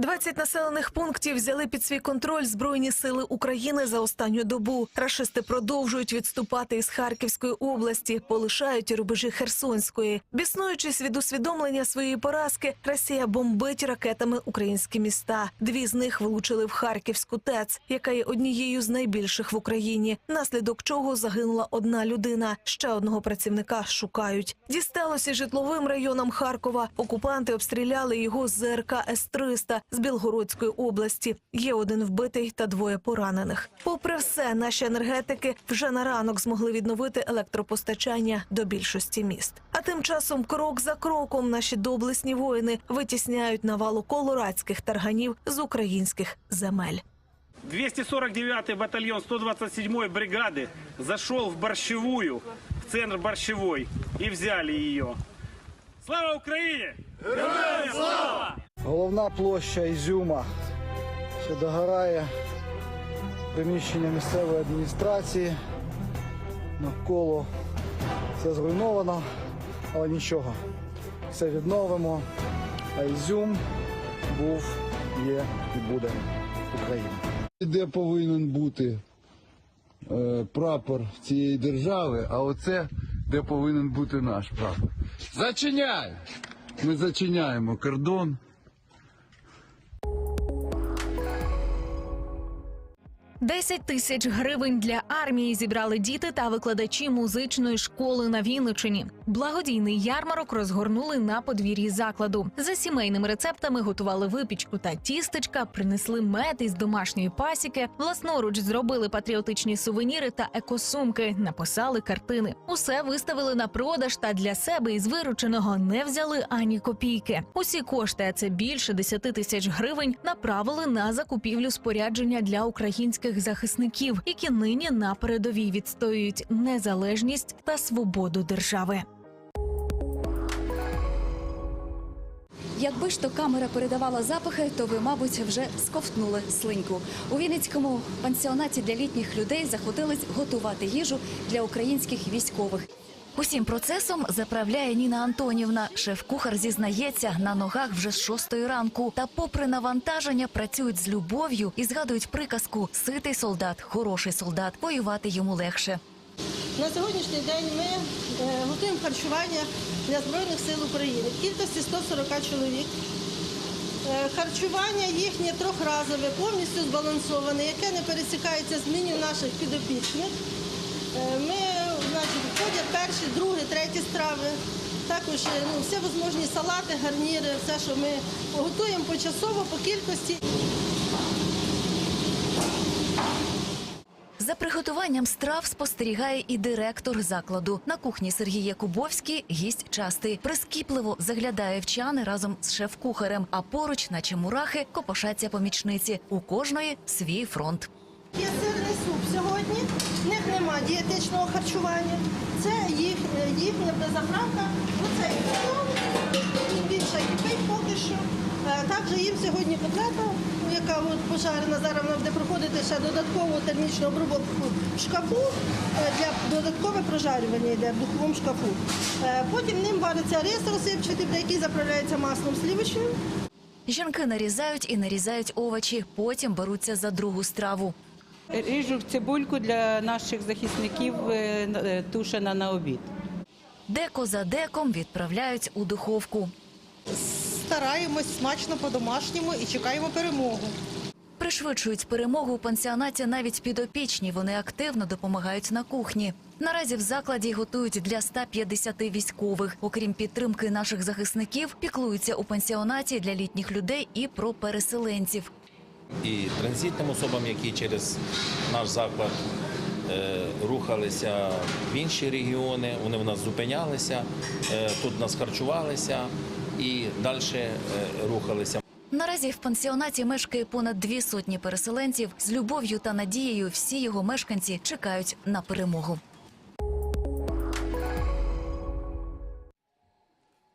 20 населених пунктів взяли під свій контроль Збройні сили України за останню добу. Рашисти продовжують відступати із Харківської області, полишають рубежі Херсонської. Біснуючись від усвідомлення своєї поразки, Росія бомбить ракетами українські міста. Дві з них влучили в Харківську ТЕЦ, яка є однією з найбільших в Україні. Наслідок чого загинула одна людина. Ще одного працівника шукають. Дісталося житловим районам Харкова. Окупанти обстріляли його з ЗРК С-300 з Білгородської області. Є один вбитий та двоє поранених. Попри все, наші енергетики вже на ранок змогли відновити електропостачання до більшості міст. А тим часом, крок за кроком, наші доблесні воїни витісняють навалу колорадських тарганів з українських земель. 249-й батальон 127-й бригады зашел в Борщевую, в центр Борщевой, и взяли ее. Слава Украине! Героям слава! Головна площа Ізюма ще догорає. Приміщення місцевої адміністрації. Навколо все зруйновано, але нічого. Все відновимо. А Ізюм був, є і буде Україна. де повинен бути е, прапор цієї держави, а оце де повинен бути наш прапор. Зачиняй! Ми зачиняємо кордон. 10 тисяч гривень для армії зібрали діти та викладачі музичної школи на Вінничині. Благодійний ярмарок розгорнули на подвір'ї закладу. За сімейними рецептами готували випічку та тістечка, принесли мед із домашньої пасіки, власноруч зробили патріотичні сувеніри та екосумки, написали картини. Усе виставили на продаж та для себе із вирученого не взяли ані копійки. Усі кошти, а це більше 10 тисяч гривень, направили на закупівлю спорядження для українських захисників, які нині на передовій відстоюють незалежність та свободу держави. Якби ж то камера передавала запахи, то ви, мабуть, вже сковтнули слиньку. У Вінницькому пансіонаті для літніх людей захотились готувати їжу для українських військових. Усім процесом заправляє Ніна Антонівна. Шеф-кухар зізнається, на ногах вже з шостої ранку. Та, попри навантаження, працюють з любов'ю і згадують приказку Ситий солдат, хороший солдат, воювати йому легше. На сьогоднішній день ми е, готуємо харчування для Збройних сил України кількості 140 чоловік. Е, Харчування їхнє трьохразове, повністю збалансоване, яке не пересікається з меню наших підопічних. Е, Ми, входять перші, другі, треті страви. Також е, ну, всі можливі салати, гарніри, все, що ми готуємо почасово по кількості. За приготуванням страв спостерігає і директор закладу. На кухні Сергій Якубовський гість частий. Прискіпливо заглядає в чани разом з шеф-кухарем, а поруч, наче мурахи, копошаться помічниці. У кожної свій фронт. Є сирний суп сьогодні. В них немає дієтичного харчування. Це їх, їхня заправка. Оце кіно. Більше кипить поки що. Е, Також їм сьогодні котлета, яка от пожарена. Зараз вона буде проходити ще додаткову термічну обробку в шкафу е, для додаткове прожарювання йде в духовому шкафу. Е, Потім ним вариться рис розсипчатий, який заправляється маслом сливочним. Жінки нарізають і нарізають овочі, потім беруться за другу страву. Ріжу цибульку для наших захисників е, е, тушена на обід. Деко за деком відправляють у духовку. Стараємось смачно по-домашньому і чекаємо перемогу. Пришвидшують перемогу у пансіонаті навіть підопічні. Вони активно допомагають на кухні. Наразі в закладі готують для 150 військових. Окрім підтримки наших захисників, піклуються у пансіонаті для літніх людей і про переселенців. І транзитним особам, які через наш заклад е, рухалися в інші регіони. Вони в нас зупинялися, е, тут нас харчувалися і далі е, рухалися. Наразі в пансіонаті мешкає понад дві сотні переселенців. З любов'ю та надією всі його мешканці чекають на перемогу.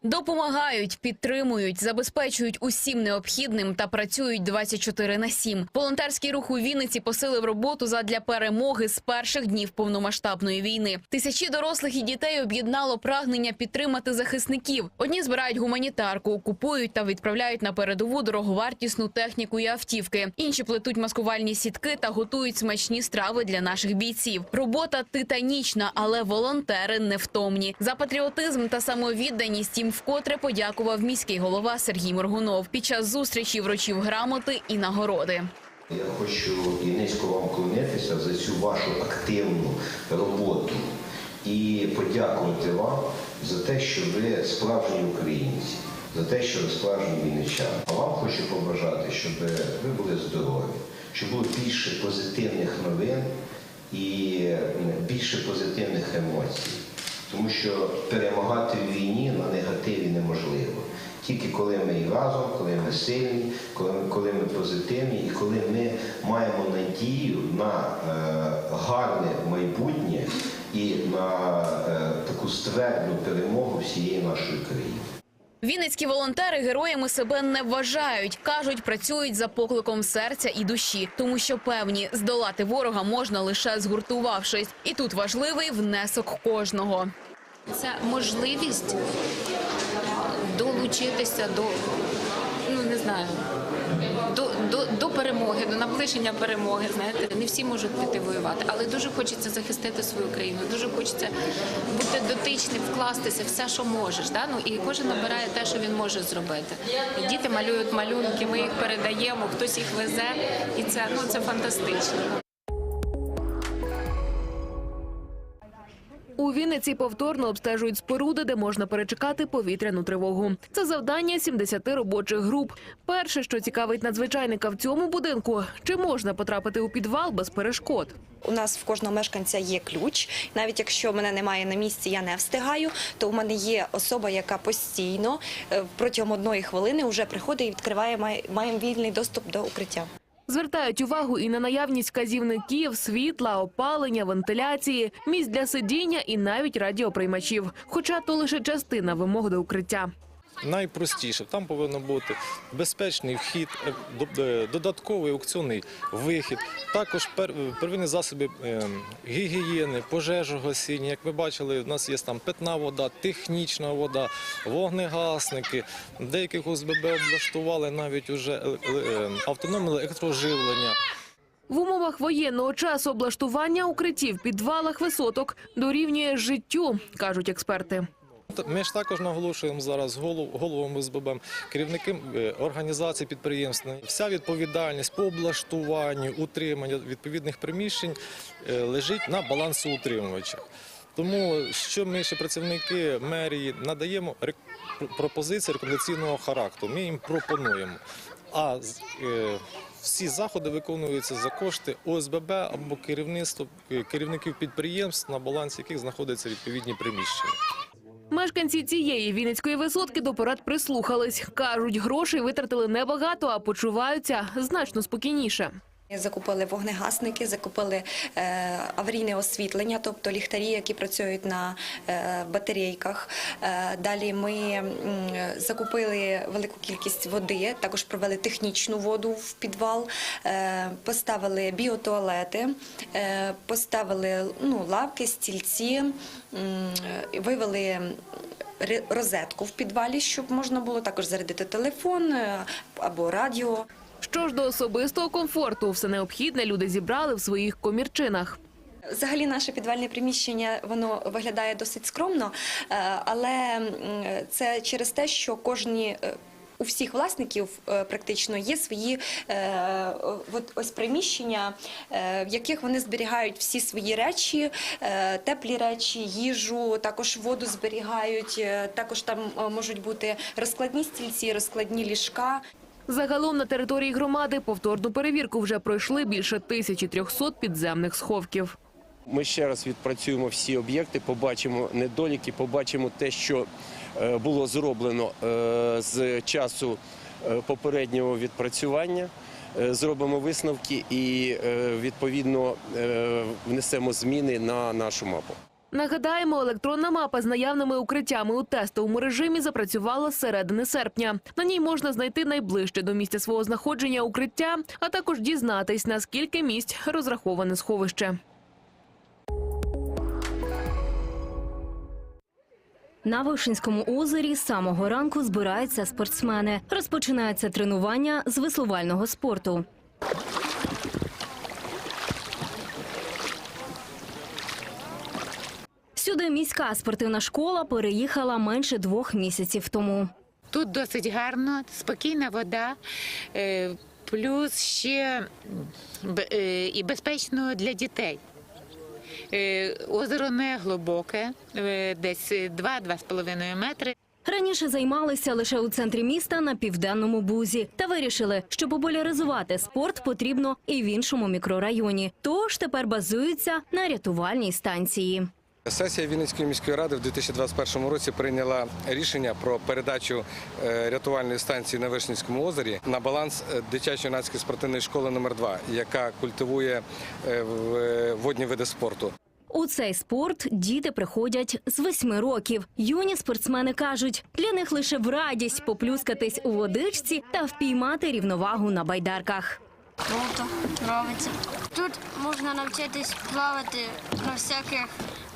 Допомагають, підтримують, забезпечують усім необхідним та працюють 24 на 7. Волонтерський рух у Вінниці посилив роботу задля перемоги з перших днів повномасштабної війни. Тисячі дорослих і дітей об'єднало прагнення підтримати захисників. Одні збирають гуманітарку, купують та відправляють на передову дороговартісну техніку і автівки. Інші плетуть маскувальні сітки та готують смачні страви для наших бійців. Робота титанічна, але волонтери невтомні. За патріотизм та самовідданість їм вкотре подякував міський голова Сергій Моргунов. Під час зустрічі вручив грамоти і нагороди. Я хочу і низько вам вклонитися за цю вашу активну роботу і подякувати вам за те, що ви справжні українці, за те, що ви справжні війничани. А вам хочу побажати, щоб ви були здорові, щоб було більше позитивних новин і більше позитивних емоцій. Тому що перемагати в війні на негативі неможливо. Тільки коли ми разом, коли ми сильні, коли ми, коли ми позитивні і коли ми маємо надію на е, гарне майбутнє і на е, таку ствердну перемогу всієї нашої країни. Вінницькі волонтери героями себе не вважають. кажуть, працюють за покликом серця і душі, тому що певні здолати ворога можна лише згуртувавшись. І тут важливий внесок кожного. Це можливість долучитися до, ну не знаю, до, до, до перемоги, до наближення перемоги. Знаєте, не всі можуть піти воювати, але дуже хочеться захистити свою країну, дуже хочеться бути дотичним, вкластися все, що можеш. Да? Ну, і кожен набирає те, що він може зробити. Діти малюють малюнки, ми їх передаємо, хтось їх везе, і це ну це фантастично. Вінниці повторно обстежують споруди, де можна перечекати повітряну тривогу. Це завдання 70 робочих груп. Перше, що цікавить надзвичайника в цьому будинку, чи можна потрапити у підвал без перешкод. У нас в кожного мешканця є ключ. Навіть якщо мене немає на місці, я не встигаю, то в мене є особа, яка постійно е, протягом одної хвилини вже приходить і відкриває має- маємо вільний доступ до укриття. Звертають увагу і на наявність вказівників, світла, опалення, вентиляції, місць для сидіння і навіть радіоприймачів. Хоча то лише частина вимог до укриття. Найпростіше. Там повинен бути безпечний вхід, е, е, додатковий аукціонний вихід, також е, первинні засоби гігієни, пожежогасіння. Як ви бачили, у нас є там питна вода, технічна вода, вогнегасники. Деяких ОСББ облаштували навіть уже автономне електроживлення. В умовах воєнного часу облаштування укриттів підвалах висоток дорівнює життю, кажуть експерти. Ми ж також наголошуємо зараз голов, головам ОСББ, керівникам е, організацій підприємств. Вся відповідальність по облаштуванню, утриманню відповідних приміщень е, лежить на балансоутримувачах. Тому що ми ще працівники мерії надаємо пропозиції рекомендаційного характеру. Ми їм пропонуємо. А е, всі заходи виконуються за кошти ОСББ або керівництво керівників підприємств, на балансі яких знаходяться відповідні приміщення. Мешканці цієї вінницької висотки до порад прислухались. Кажуть, грошей витратили небагато, а почуваються значно спокійніше. Закупили вогнегасники, закупили е, аварійне освітлення, тобто ліхтарі, які працюють на е, батарейках. Е, далі ми закупили велику кількість води, також провели технічну воду в підвал, поставили біотуалети, поставили ну, лавки, стільці, вивели розетку в підвалі, щоб можна було також зарядити телефон або радіо. Що ж до особистого комфорту, все необхідне люди зібрали в своїх комірчинах. Взагалі, наше підвальне приміщення воно виглядає досить скромно, е, але це через те, що кожні. е, У всіх власників е, практично є свої е, от ось приміщення, е, в яких вони зберігають всі свої речі, е, теплі речі, їжу, також воду зберігають. Також там можуть бути розкладні стільці, розкладні ліжка. Загалом на території громади повторну перевірку вже пройшли більше 1300 підземних сховків. Ми ще раз відпрацюємо всі об'єкти, побачимо недоліки, побачимо те, що е, було зроблено е, з часу е, попереднього відпрацювання. Зробимо висновки і відповідно внесемо зміни на нашу мапу. Нагадаємо, електронна мапа з наявними укриттями у тестовому режимі запрацювала з середини серпня. На ній можна знайти найближче до місця свого знаходження укриття, а також дізнатись, наскільки місць розраховане сховище. На Вишинському озері з самого ранку збираються спортсмени. Розпочинається тренування з веслувального спорту. Сюди міська спортивна школа переїхала менше двох місяців тому. Тут досить гарно, спокійна вода, е, плюс ще е, і безпечно для дітей. Е, Озеро не глибоке, десь 2-2,5 метри. Раніше займалися лише у центрі міста на південному бузі та вирішили, що популяризувати спорт потрібно і в іншому мікрорайоні. Тож тепер базуються на рятувальній станції. Сесія Вінницької міської ради в 2021 році прийняла рішення про передачу е, рятувальної станції на Вишнівському озері на баланс е, дитячо-юнацької спортивної школи номер 2 яка культивує е, водні види спорту. У цей спорт діти приходять з восьми років. Юні спортсмени кажуть, для них лише в радість поплюскатись у водичці та впіймати рівновагу на байдарках. Круто, подобається. Тут можна навчитись плавати на всяких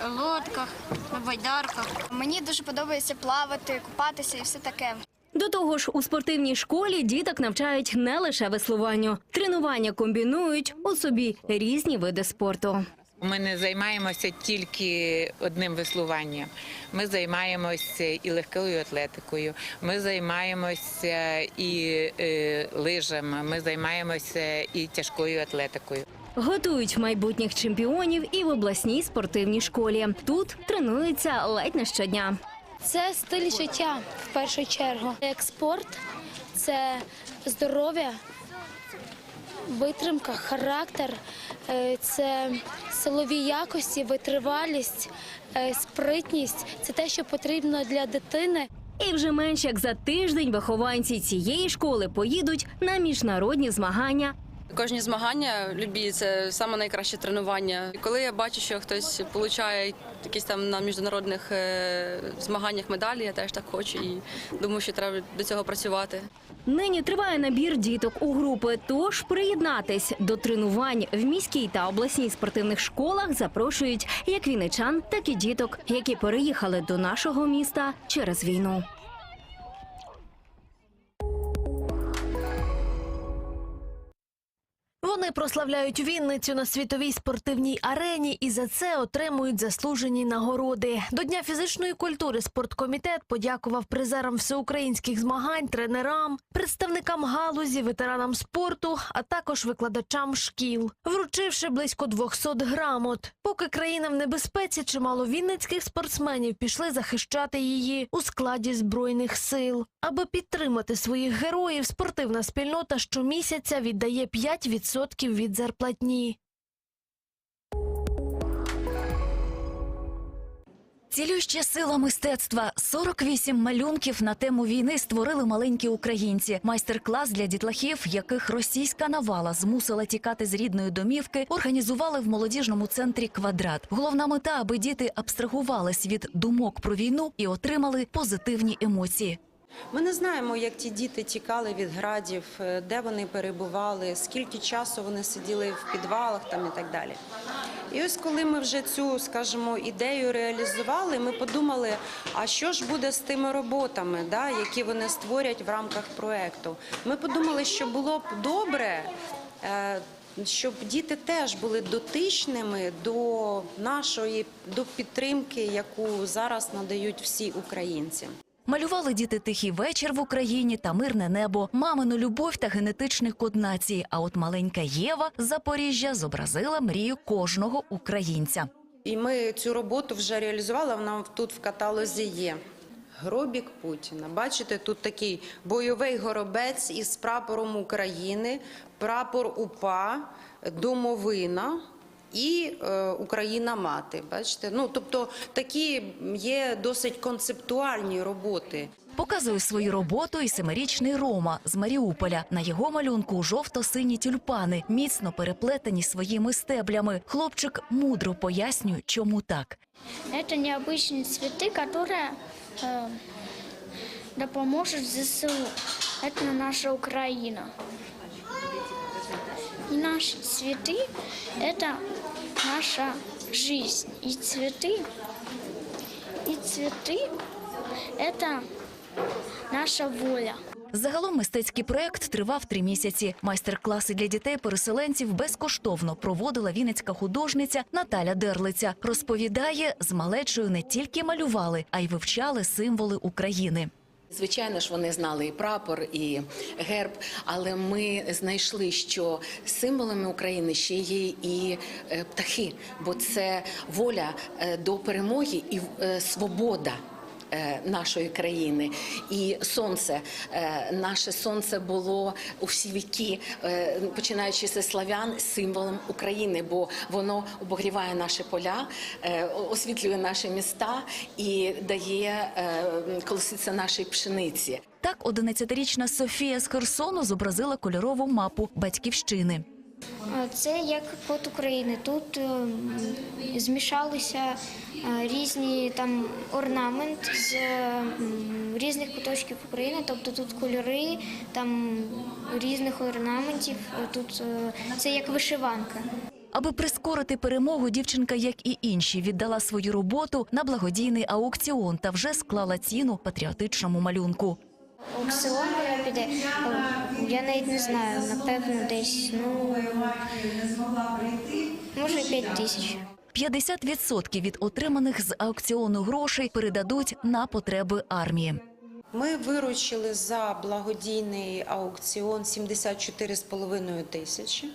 лодках, на байдарках. Мені дуже подобається плавати, купатися і все таке. До того ж, у спортивній школі діток навчають не лише веслуванню. Тренування комбінують у собі різні види спорту. Ми не займаємося тільки одним веслуванням. Ми займаємося і легкою атлетикою, ми займаємося і е, лижами, ми займаємося і тяжкою атлетикою. Готують майбутніх чемпіонів і в обласній спортивній школі. Тут тренуються ледь не щодня. Це стиль життя в першу чергу. Як спорт, це здоров'я, витримка, характер, е, це силові якості, витривалість, е, спритність. Це те, що потрібно для дитини. І вже менш як за тиждень вихованці цієї школи поїдуть на міжнародні змагання. Кожні змагання любі це саме найкраще тренування. І коли я бачу, що хтось отримує якісь там на міжнародних е, змаганнях медалі, я теж так хочу і думаю, що треба до цього працювати. Нині триває набір діток у групи. Тож приєднатись до тренувань в міській та обласній спортивних школах запрошують як віничан, так і діток, які переїхали до нашого міста через війну. Прославляють Вінницю на світовій спортивній арені і за це отримують заслужені нагороди. До Дня фізичної культури спорткомітет подякував призерам всеукраїнських змагань, тренерам, представникам галузі, ветеранам спорту, а також викладачам шкіл, вручивши близько 200 грамот. Поки країна в небезпеці, чимало вінницьких спортсменів пішли захищати її у складі збройних сил. Аби підтримати своїх героїв, спортивна спільнота щомісяця віддає 5% від зарплатні. Цілюща сила мистецтва. 48 малюнків на тему війни створили маленькі українці. Майстер-клас для дітлахів, яких російська навала змусила тікати з рідної домівки, організували в молодіжному центрі Квадрат. Головна мета, аби діти абстрагувались від думок про війну і отримали позитивні емоції. Ми не знаємо, як ті діти тікали від градів, е, де вони перебували, скільки часу вони сиділи в підвалах там і так далі. І ось коли ми вже цю, скажімо, ідею реалізували, ми подумали, а що ж буде з тими роботами, да, які вони створять в рамках проекту. Ми подумали, що було б добре. е, Щоб діти теж були дотичними до нашої до підтримки, яку зараз надають всі українці. Малювали діти тихий вечір в Україні та мирне небо, мамину любов та генетичний код нації. А от маленька Єва з Запоріжжя зобразила мрію кожного українця. І ми цю роботу вже реалізували. Вона тут в каталозі є. Гробік Путіна. Бачите, тут такий бойовий горобець із прапором України, прапор УПА, домовина і е, Україна мати. Бачите, ну тобто такі є досить концептуальні роботи. Показує свою роботу і семирічний Рома з Маріуполя. На його малюнку жовто-сині тюльпани, міцно переплетені своїми стеблями. Хлопчик мудро пояснює, чому так. Это необычные цветы, которые э, да поможет ЗСУ. Это наша Украина. И наши цветы – это наша жизнь. И цветы, и цветы – это наша воля. Загалом мистецький проект тривав три місяці. Майстер-класи для дітей-переселенців безкоштовно проводила вінницька художниця Наталя Дерлиця. Розповідає, з малечою не тільки малювали, а й вивчали символи України. Звичайно ж, вони знали і прапор, і герб, але ми знайшли, що символами України ще є і е, птахи, бо це воля е, до перемоги і е, свобода. Е, Нашої країни і сонце, Е, наше сонце було у всі віки, е, починаючи зі славян, символом України, бо воно обогріває наші поля, освітлює наші міста і дає колоситься нашій пшениці. Так, 11-річна Софія з Херсону зобразила кольорову мапу батьківщини. Це як код України. Тут е, змішалися е, різні там орнамент з різних куточків України. Тобто тут кольори там різних орнаментів. Тут е, це як вишиванка. Аби прискорити перемогу, дівчинка, як і інші, віддала свою роботу на благодійний аукціон та вже склала ціну патріотичному малюнку. Аукціон вона піде. е, Я навіть не знаю, напевно, десь ну може 5 тисяч. 50% від отриманих з аукціону грошей передадуть на потреби армії. Ми виручили за благодійний аукціон 74,5 тисячі.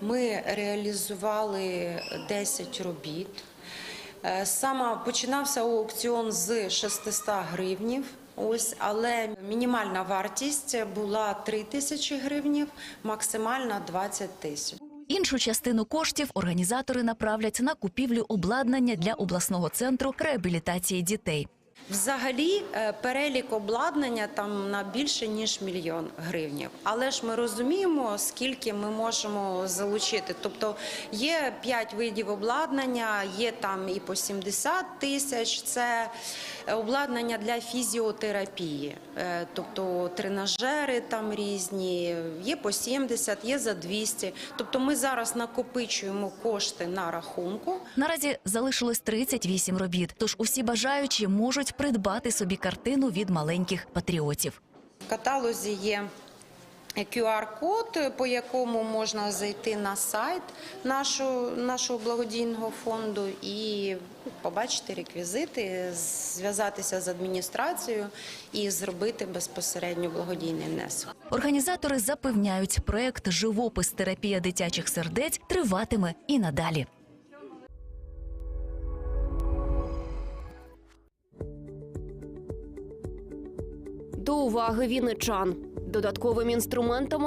Ми реалізували 10 робіт. Е, Саме починався аукціон з 600 гривнів. Ось, але мінімальна вартість була 3 тисячі гривнів, максимальна 20 тисяч. Іншу частину коштів організатори направлять на купівлю обладнання для обласного центру реабілітації дітей. Взагалі, е, перелік обладнання там на більше ніж мільйон гривнів. Але ж ми розуміємо, скільки ми можемо залучити. Тобто є 5 видів обладнання, є там і по 70 тисяч. Це обладнання для фізіотерапії, Е, тобто тренажери там різні, є по 70, є за 200. Тобто ми зараз накопичуємо кошти на рахунку. Наразі залишилось 38 робіт, тож усі бажаючі можуть придбати собі картину від маленьких патріотів. В каталозі є QR-код, по якому можна зайти на сайт нашого, нашого благодійного фонду і побачити реквізити, зв'язатися з адміністрацією і зробити безпосередньо благодійний внесок. Організатори запевняють, проект Живопис терапія дитячих сердець триватиме і надалі. До уваги вінничан. Додатковим інструментом